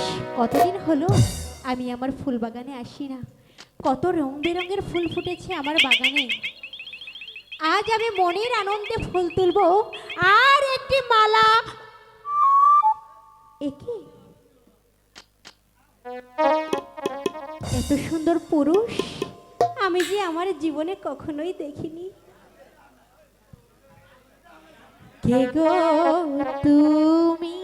জানিস কতদিন হলো? আমি আমার ফুল বাগানে আসি না। কত রং বেরঙের ফুল ফুটেছে আমার বাগানে। আজ আমি মনের আনন্দে ফুল তুলব। আর একটি মালা। একে? এত সুন্দর পুরুষ। আমি যে আমার জীবনে কখনোই দেখিনি। কে গো তুমি?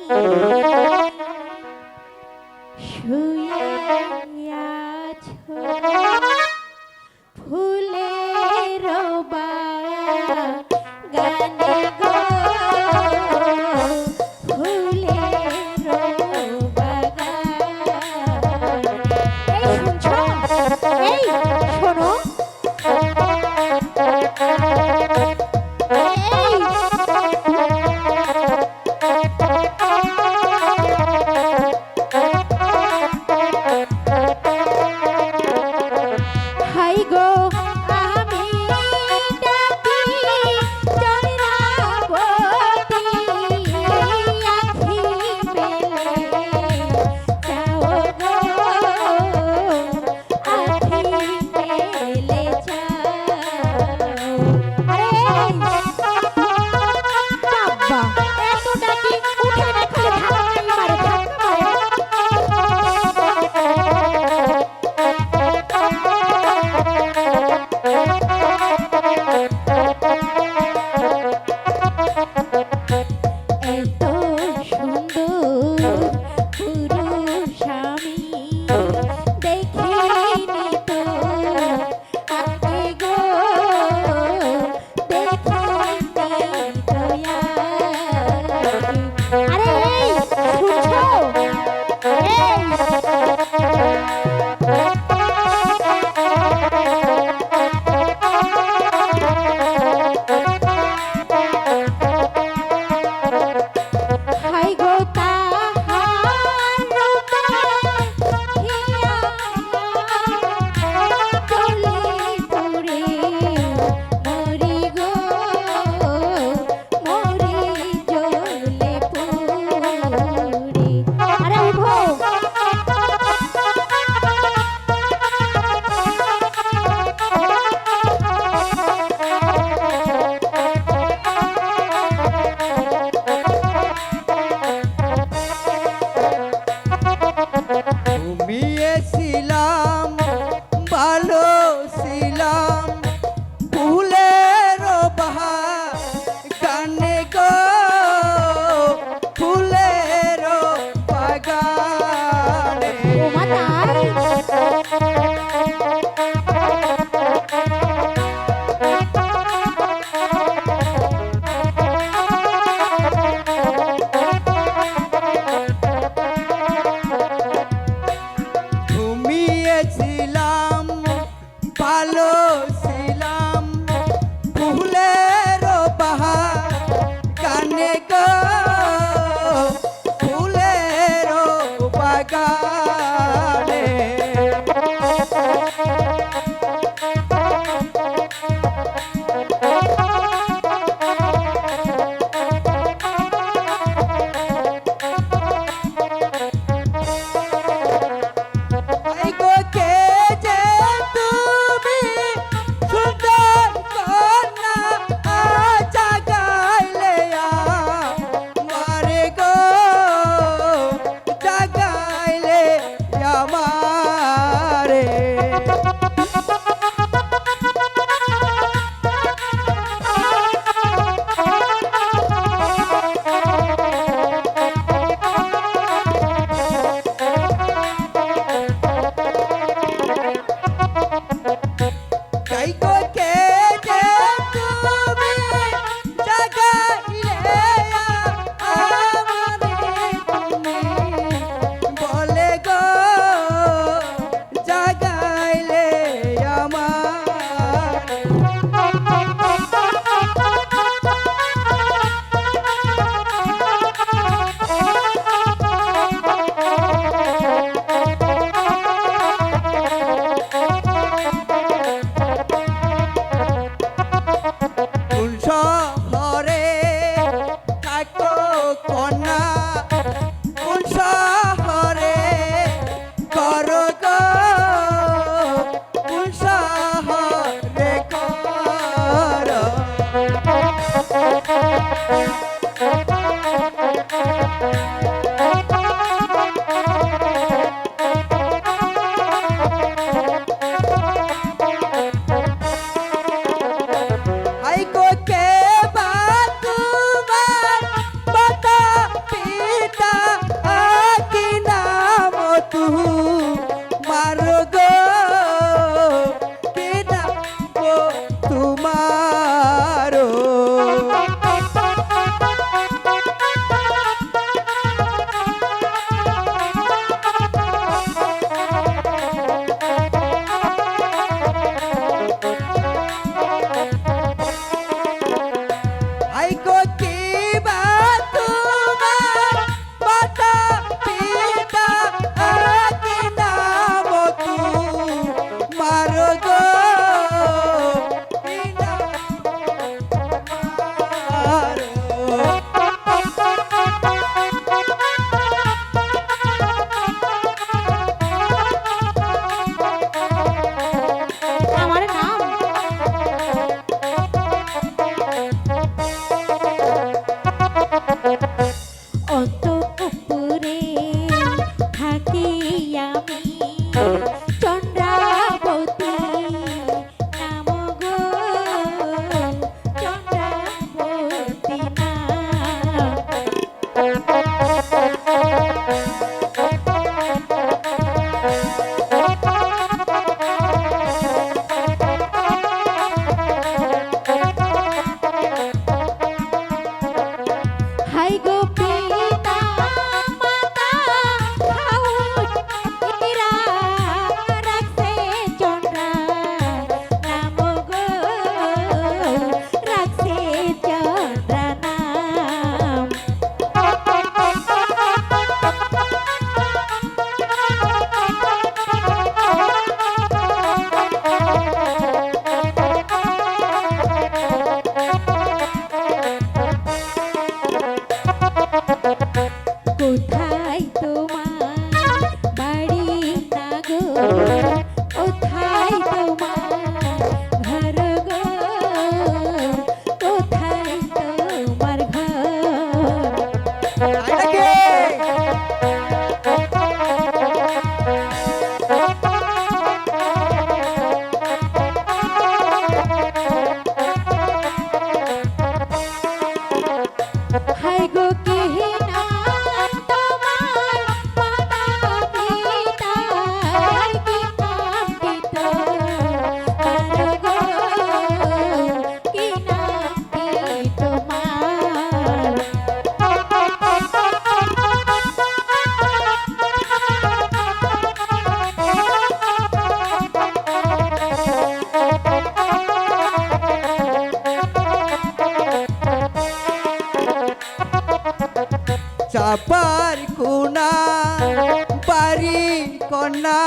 কন্যা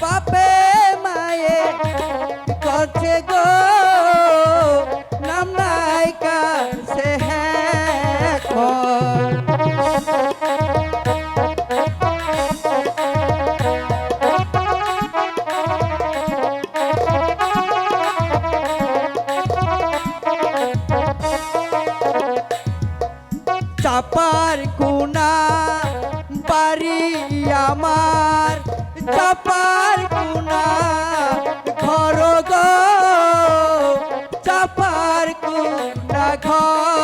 বাপে I call.